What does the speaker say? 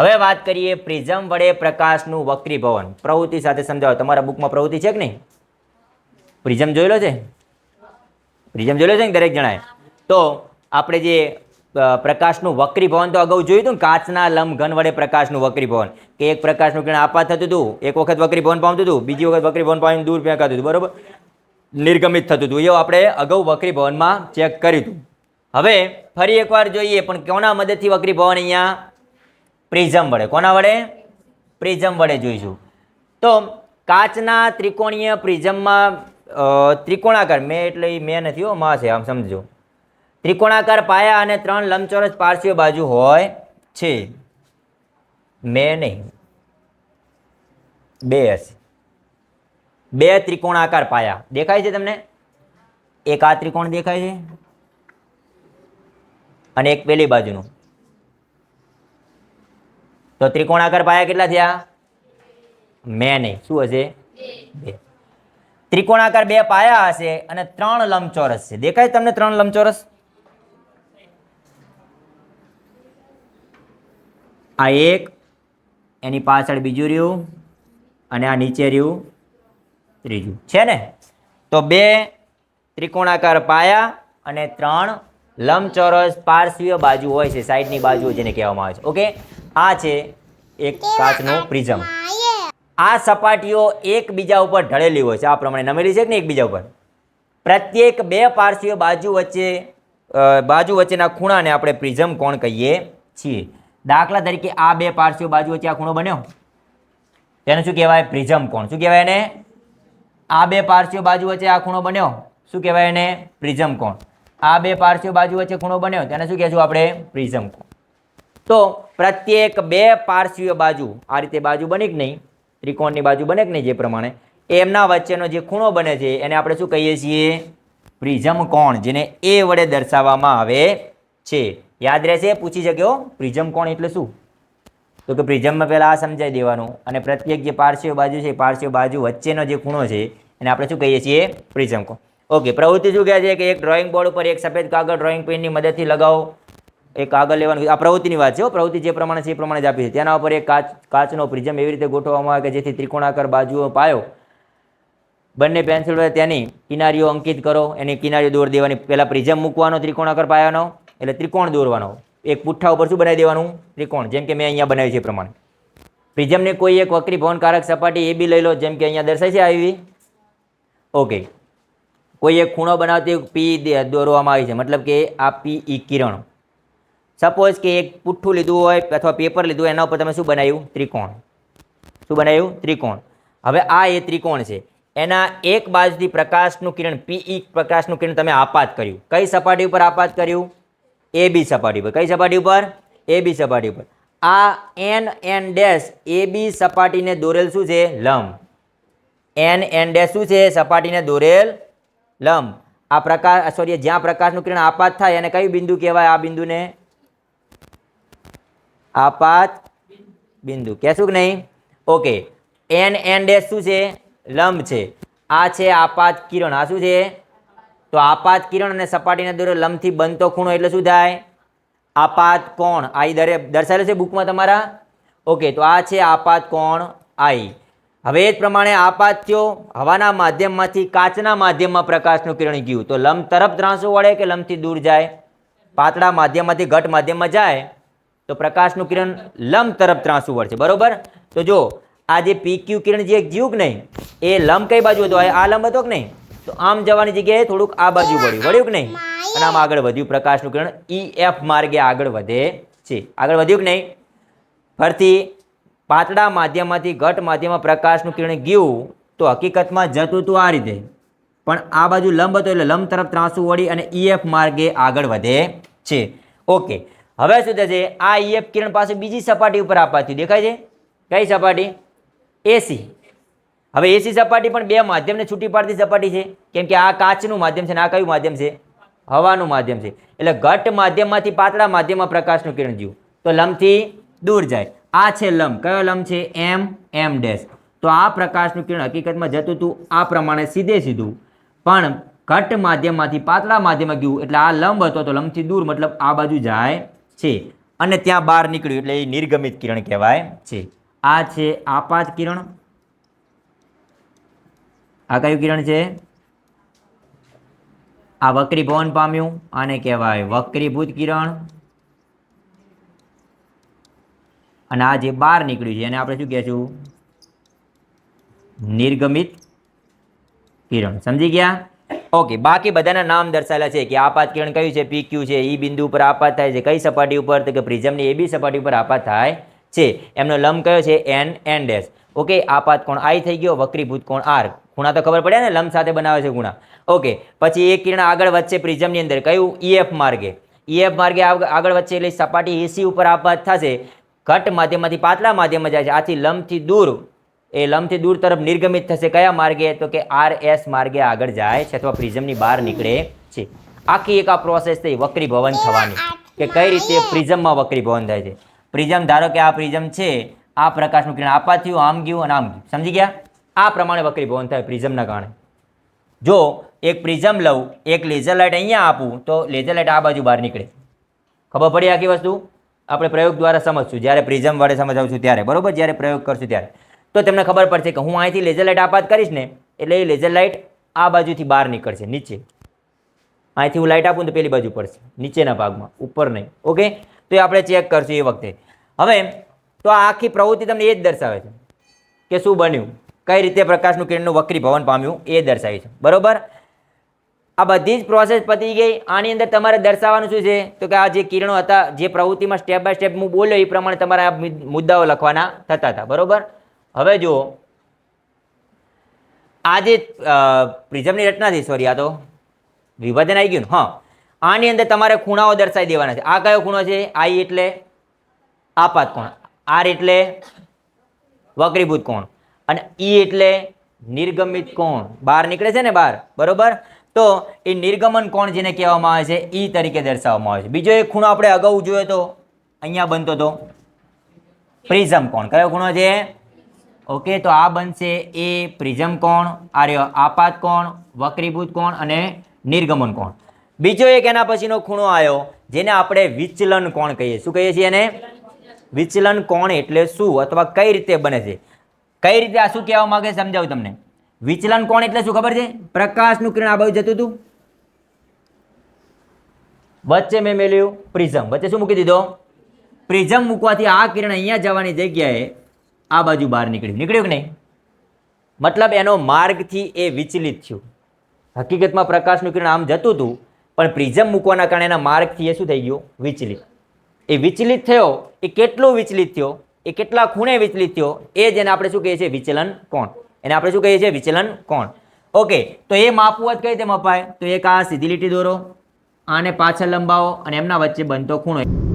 હવે વાત કરીએ પ્રિઝમ વડે પ્રકાશનું વક્રીભવન. પ્રવૃત્તિ સાથે સમજાવો. તમારા બુકમાં પ્રવૃત્તિ છે કે નહીં? પ્રિઝમ જોયેલો છે? પ્રિઝમ જોયેલો છે ને દરેક જણાએ? તો આપણે જે પ્રકાશનું વક્રીભવન તો અગાઉ જોયું હતું ને, કાચના લંબઘન વડે પ્રકાશનું વક્રીભવન. કે એક પ્રકાશનું કિરણ આપવા થતું હતું, એક વખત વક્રીભવન પામતું હતું, બીજી વખત વક્રીભવન પામીને દૂર ફેંકાતું હતું. બરાબર? નિર્ગમિત થતું હતું. એવું આપણે અગાઉ વક્રીભવનમાં ચેક કર્યું હતું. હવે ફરી એકવાર જોઈએ, પણ કોના મદદથી વક્રીભવન અહીંયા પ્રિઝમ વડે. કોના વડે? પ્રિઝમ વડે જોઈશું. તો કાચના ત્રિકોણીય પ્રિઝમમાં ત્રિકોણાકાર, મેં એટલે મેં નથી હો, માં છે, આમ સમજો ત્રિકોણાકાર પાયા અને ત્રણ લંબચોરસ પાર્શ્વીય બાજુ હોય છે. મેં નહીં. બે હશે બે ત્રિકોણાકાર પાયા. દેખાય છે તમને? એક આ ત્રિકોણ દેખાય છે અને એક પેલી બાજુનું. તો ત્રિકોણાકાર પાયા કેટલા થયા? મેં નહીં. શું હશે? બે. ત્રિકોણાકાર બે પાયા હશે અને ત્રણ લંબચોરસ છે. દેખાય તમને ત્રણ લંબચોરસ? આ એક, એની પાછળ બીજું રહ્યું અને આ નીચે રહ્યું ત્રીજું. છે ને? તો બે ત્રિકોણાકાર પાયા અને ત્રણ લંબચોરસ પાર્શ્વીય બાજુ હોય છે. સાઈડની બાજુ જેને કહેવામાં આવે છે. ઓકે? આ છે એક કાચનો પ્રિઝમ. આ સપાટીઓ એકબીજા ઉપર ઢળેલી હોય છે. આ પ્રમાણે નમેલી છે કે ને એકબીજા ઉપર? પ્રત્યેક બે પાર્શ્વીય બાજુ વચ્ચે બાજુ વચ્ચેના ખૂણાને આપણે પ્રિઝમ કોણ કહીએ છીએ? દાખલા તરીકે આ બે પાર્શ્વીય બાજુ વચ્ચે આ ખૂણો બન્યો. તેને શું કહેવાય? પ્રિઝમ કોણ? શું કહેવાય એને? આ બે પાર્શ્વીય બાજુ વચ્ચે આ ખૂણો બન્યો. શું કહેવાય એને? પ્રિઝમ કોણ? આ બે પાર્શ્વીય બાજુ વચ્ચે ખૂણો બન્યો. તેને શું કહેશું આપણે? પ્રિઝમ કોણ? તો પ્રત્યેક બે પાર્શ્વીય બાજુ, આ રીતે બાજુ બની કે નહીં? ત્રિકોણની બાજુ બને કે નહીં જે પ્રમાણે? એમના વચ્ચેનો જે ખૂણો બને છે, એને આપણે શું કહીએ છીએ? પ્રિઝમ કોણ, જેને એ વડે દર્શાવવામાં આવે છે. યાદ રહેશે, પૂછી શક્યો પ્રિઝમ કોણ એટલે શું? તો કે પ્રિઝમમાં પહેલાં આ સમજાવી દેવાનું. અને પ્રત્યેક જે પાર્શ્વીય બાજુ છે, એ પાર્શ્વીય બાજુ વચ્ચેનો જે ખૂણો છે, એને આપણે શું કહીએ છીએ? પ્રિઝમ કોણ. ઓકે, પ્રવૃત્તિ શું કહે છે? કે એક ડ્રોઈંગ બોર્ડ ઉપર એક સફેદ કાગળ ડ્રોઈંગ પેનની મદદથી લગાવો. એ આગળ લેવાનું આ પ્રવૃત્તિની વાત છે પ્રવૃત્તિ જે પ્રમાણે છે એ પ્રમાણે જ આપી છે. તેના ઉપર એક કાચ, કાચનો પ્રિઝમ એવી રીતે ગોઠવવામાં આવે કે જેથી ત્રિકોણાકાર બાજુઓ પાયો. બંને પેન્સિલ વડે તેની કિનારીઓ અંકિત કરો. એની કિનારીઓ દોર દેવાની. પહેલાં પ્રિઝમ મૂકવાનો ત્રિકોણાકાર પાયાનો, એટલે ત્રિકોણ દોરવાનો. એક પુઠ્ઠા ઉપર શું બનાવી દેવાનું? ત્રિકોણ. જેમ કે મેં અહીંયા બનાવ્યું છે એ પ્રમાણે. પ્રિઝમને કોઈ એક વક્રી ભવનકારક સપાટી એ બી લઈ લો, જેમ કે અહીંયા દર્શાય છે આવી. ઓકે. કોઈ એક ખૂણો બનાવતી પી દોરવામાં આવી છે. મતલબ કે આ પી ઈ કિરણ. સપોઝ કે એક પુઠ્ઠું લીધું હોય અથવા પેપર લીધું હોય, એના ઉપર તમે શું બનાવ્યું? ત્રિકોણ. શું બનાવ્યું? ત્રિકોણ. હવે આ એ ત્રિકોણ છે. એના એક બાજુથી પ્રકાશનું કિરણ પીઈ પ્રકાશનું કિરણ તમે આપાત કર્યું. કઈ સપાટી ઉપર આપાત કર્યું? એ બી સપાટી ઉપર. કઈ સપાટી ઉપર? એ બી સપાટી ઉપર. આ N N dash A B સપાટીને દોરેલ શું છે? લંબ. એન એન ડેશ શું છે? સપાટીને દોરેલ લંબ. આ પ્રકાશ સોરી જ્યાં પ્રકાશનું કિરણ આપાત થાય, એને કયું બિંદુ કહેવાય? આ બિંદુને આપાત બિંદુ. કહેશું કે નહીં? ઓકે એન એન ડેશ શું છે? લંબ છે. આ છે આપાત કિરણ. આ શું છે? તો આપાત કિરણ અને સપાટીના દોરે લંબથી બનતો ખૂણો એટલે શું થાય? આપાત કોણ? આઈ દરે દર્શાવેલું છે બુકમાં તમારા? ઓકે તો આ છે આપાત કોણ? આઈ. હવે જ પ્રમાણે આપાત થયો હવાના માધ્યમમાંથી કાચના માધ્યમમાં પ્રકાશનું કિરણ ગયું. તો લંબ તરફ ત્રાંસો વળે કે લંબથી દૂર જાય? પાતળા માધ્યમમાંથી ઘટ માધ્યમમાં જાય? તો પ્રકાશનું કિરણ લંબ તરફ ત્રાંસુ વળશે, બરોબર? તો જો, આ જે પીક્યુ કિરણ જે ગયું કે નહીં, એ લંબ કઈ બાજુ હતો? આ લંબ હતો કે નહીં? તો આમ જવાની જગ્યાએ થોડુંક આ બાજુ વળ્યું. વળ્યું કે નહીં? અને આમ આગળ વધ્યું પ્રકાશનું કિરણ. ઈ એફ માર્ગે આગળ વધે છે. આગળ વધ્યું કે નહીં? ફરતી પાતળા માધ્યમમાંથી ઘટ માધ્યમમાં પ્રકાશનું કિરણ ગયું, તો હકીકતમાં જતું હતું આ રીતે. પણ આ બાજુ લંબ હતો એટલે લંબ તરફ ત્રાંસુ વળી અને ઈએફ માર્ગે આગળ વધે છે. ઓકે. હવે શું થશે? આ ઈએફ કિરણ પાસે બીજી સપાટી ઉપર આપવાથી દેખાય છે? કઈ સપાટી? એસી હવે એસી સપાટી પણ બે માધ્યમને છૂટી પાડતી સપાટી છે. કેમ કે આ કાચનું માધ્યમ છે ને આ કયું માધ્યમ છે? હવાનું માધ્યમ છે. એટલે ઘટ માધ્યમમાંથી પાતળા માધ્યમમાં પ્રકાશનું કિરણ જ્યું તો લંબથી દૂર જાય. આ છે લંબ. કયો લંબ છે? એમ એમ ડેશ તો આ પ્રકાશનું કિરણ હકીકતમાં જતું હતું આ પ્રમાણે સીધે સીધું. પણ ઘટ માધ્યમમાંથી પાતળા માધ્યમમાં ગયું. એટલે આ લંબ હતો તો લંબથી દૂર મતલબ આ બાજુ જાય છે અને ત્યાં બહાર નીકળ્યું એટલે એ નિર્ગમિત કિરણ કહેવાય. છે આ છે આપાત કિરણ. આ કયું કિરણ છે? આ વક્રીભવન પામ્યું. આને કહેવાય વક્રીભૂત કિરણ. અને આ જે બહાર નીકળ્યું છે, એને આપણે શું કહેશું? નિર્ગમિત કિરણ. સમજી ગયા? ઓકે બાકી બધાના નામ દર્શાવેલા છે કે આપાત કિરણ કયું છે, પી ક્યુ છે, ઈ બિંદુ ઉપર આપાત થાય છે, કઈ સપાટી ઉપર, તો કે પ્રિઝમની એ બી સપાટી ઉપર આપાત થાય છે. એમનો લંબ કયો છે એન એન ડેશ ઓકે આપાત કોણ? આઈ થઈ ગયો, વક્રીભૂત કોણ? આર ખૂણા તો ખબર પડે ને, લંબ સાથે બનાવે છે ખૂણા. ઓકે પછી એ કિરણ આગળ વચ્ચે પ્રિઝમની અંદર. કયું? ઈએફ માર્ગે. ઈએફ માર્ગે આગ- આગળ વચ્ચે એટલે સપાટી એસી ઉપર આપાત થશે. ઘટ માધ્યમમાંથી પાતળા માધ્યમમાં જાય છે. આથી લંબથી દૂર એ લંબથી દૂર તરફ નિર્ગમિત થશે. કયા માર્ગે? તો કે આર એસ માર્ગે આગળ જાય છે અથવા પ્રિઝમની બહાર નીકળે છે. આખી એક આ પ્રોસેસ થઈ વક્રીભવન થવાની. કે કઈ રીતે પ્રિઝમમાં વક્રીભવન થાય છે? પ્રિઝમ ધારો કે આ પ્રિઝમ છે આ પ્રકાશનું કિરણ આપવા થયું આમ ગયું અને આમ ગયું. સમજી ગયા? આ પ્રમાણે વક્રીભવન થાય પ્રિઝમના કારણે. જો એક પ્રિઝમ લઉં એક લેઝર લાઇટ અહીંયા આપું તો લેઝર લાઇટ આ બાજુ બહાર નીકળે. ખબર પડી આખી વસ્તુ? આપણે પ્રયોગ દ્વારા સમજશું. જ્યારે પ્રિઝમ વડે સમજાવશું ત્યારે. બરોબર? જ્યારે પ્રયોગ કરશું ત્યારે. તો તમને ખબર પડશે કે હું અહીંથી લેઝર લાઇટ આપાત કરીશ ને, એટલે એ લેઝર લાઇટ આ બાજુથી બહાર નીકળશે, નીચે. અહીંથી હું લાઇટ આપું તો પેલી બાજુ પડશે, નીચેના ભાગમાં, ઉપર નહીં. ઓકે તો એ આપણે ચેક કરશું એ વખતે. હવે, તો આ આખી પ્રવૃત્તિ તમને એ જ દર્શાવે છે કે શું બન્યું, કઈ રીતે પ્રકાશનું કિરણનું વક્રીભવન પામ્યું, એ દર્શાવે છે. બરોબર? આ બધી જ પ્રોસેસ પતી ગઈ. આની અંદર તમારે દર્શાવવાનું શું છે? તો કે આ જે કિરણો હતા, જે પ્રવૃત્તિમાં સ્ટેપ બાય સ્ટેપ હું બોલ્યો, એ પ્રમાણે તમારે આ મુદ્દાઓ લખવાના થતા હતા. બરોબર? હવે જુઓ. આ જે પ્રિઝમની રચના છે સોરી આ તો વિભાજન આવી ગયું ને, હા. આની અંદર તમારે ખૂણાઓ દર્શાવી દેવાના છે. આ કયો ખૂણો છે? આઈ એટલે આપાત કોણ? આર એટલે વક્રીભૂત કોણ? અને ઈ એટલે નિર્ગમિત કોણ? બહાર નીકળે છે ને બહાર? બરોબર? તો એ નિર્ગમન કોણ જેને કહેવામાં આવે છે, ઈ તરીકે દર્શાવવામાં આવે છે. બીજો એક ખૂણો આપણે અગાઉ જોયો તો, અહીંયા બનતો હતો પ્રિઝમ કોણ? કયો ખૂણો છે? ઓકે, તો આ બનશે એ પ્રિઝમ કોણ, આર્ય આપાત કોણ, વક્રીભૂત કોણ અને નિર્ગમન કોણ. બીજો એક એના પછીનો ખૂણો આવ્યો, જેને આપણે વિચલન કોણ કહીએ શું કહીએ છીએ એને? વિચલન કોણ એટલે શું અથવા કઈ રીતે બને છે? કઈ રીતે આ શું કહેવા માંગે સમજાવું તમને? વિચલન કોણ એટલે શું ખબર છે? પ્રકાશનું કિરણ આ બાજુ જતું હતું. વચ્ચે મેં મેલ્યું પ્રિઝમ. વચ્ચે શું મૂકી દીધો? પ્રિઝમ મૂકવાથી આ કિરણ અહીંયા જવાની જગ્યાએ આ બાજુ બહાર નીકળ્યું. નીકળ્યું કે નહીં? મતલબ એનો માર્ગથી એ વિચલિત થયું. હકીકતમાં પ્રકાશનું કિરણ આમ જતું હતું, પણ પ્રિઝમ મૂકવાના કારણે એના માર્ગથી એ શું થઈ ગયું? વિચલિત. એ વિચલિત થયો, એ કેટલો વિચલિત થયો? એ કેટલા ખૂણે વિચલિત થયો? એ જેને આપણે શું કહીએ છીએ? વિચલન કોણ? એને આપણે શું કહીએ છીએ? વિચલન કોણ? ઓકે, તો એ માપવું જ કઈ રીતે મપાય? તો એક આ સીધી લીટી દોરો, આને પાછળ લંબાવો અને એમના વચ્ચે બનતો ખૂણો.